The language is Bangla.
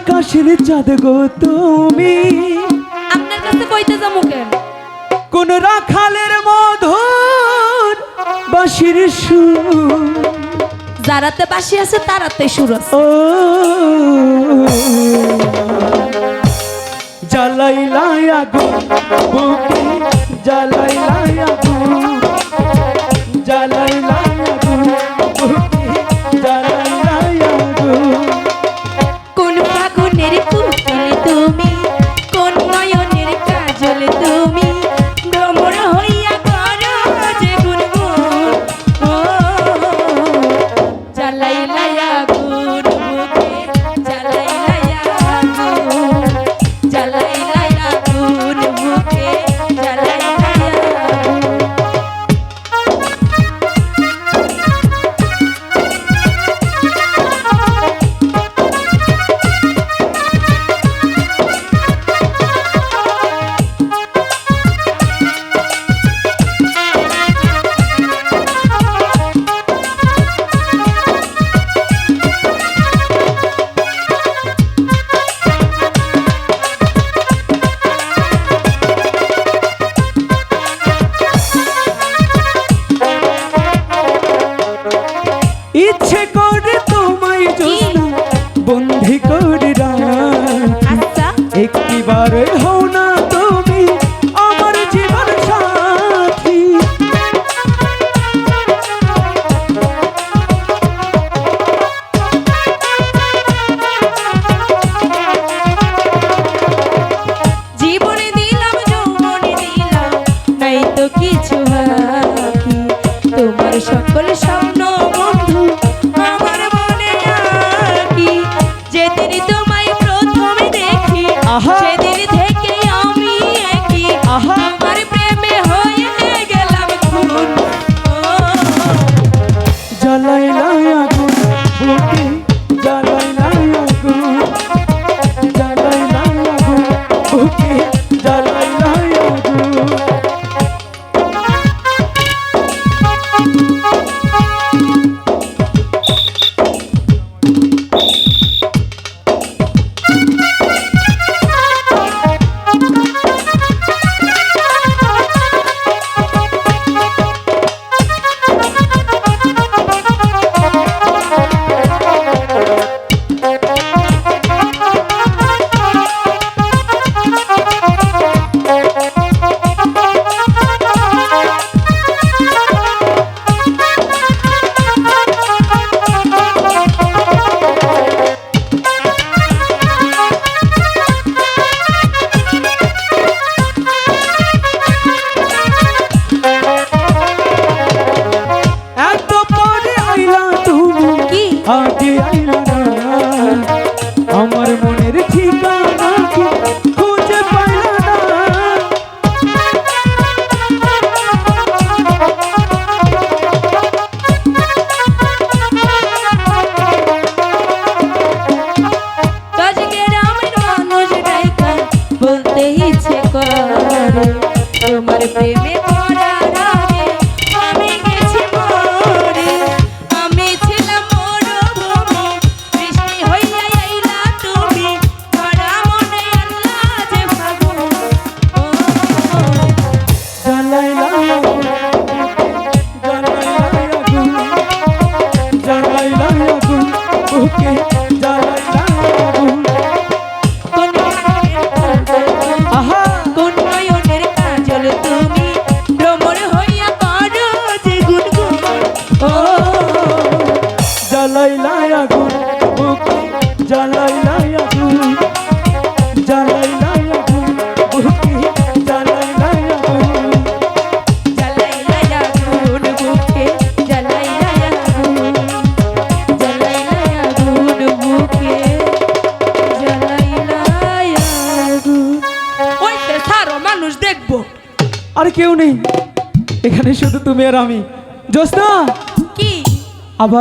আকাশের চাঁদ গো তুমি। আপনার কাছে কইতে যাব কেন? কোন রাখালের মধুর বাঁশির সুর। যারাতে বাসি আছে তারাতে সুর আছে। ও। জ্বালাইলাই আগুন বুকে জ্বালাইলাই আগুন জ্বালাইলাই আগুন জ্বালাইলাই ইচ্ছে করে তোমায় জোসনা বন্দি করে আচ্ছা। একটিবার হও না তুমি আমার জীবন সাথী। জীবনে দিলাম যৌবনে দিলাম নাই তো কিছু বাকি। তোমার সকল স্বপ্ন বুকে জ্বালাইলাই আগুন কোন আর কেউ নেই। এখানে শুধু তুমি আর আমি। জোস্তা কি? আবার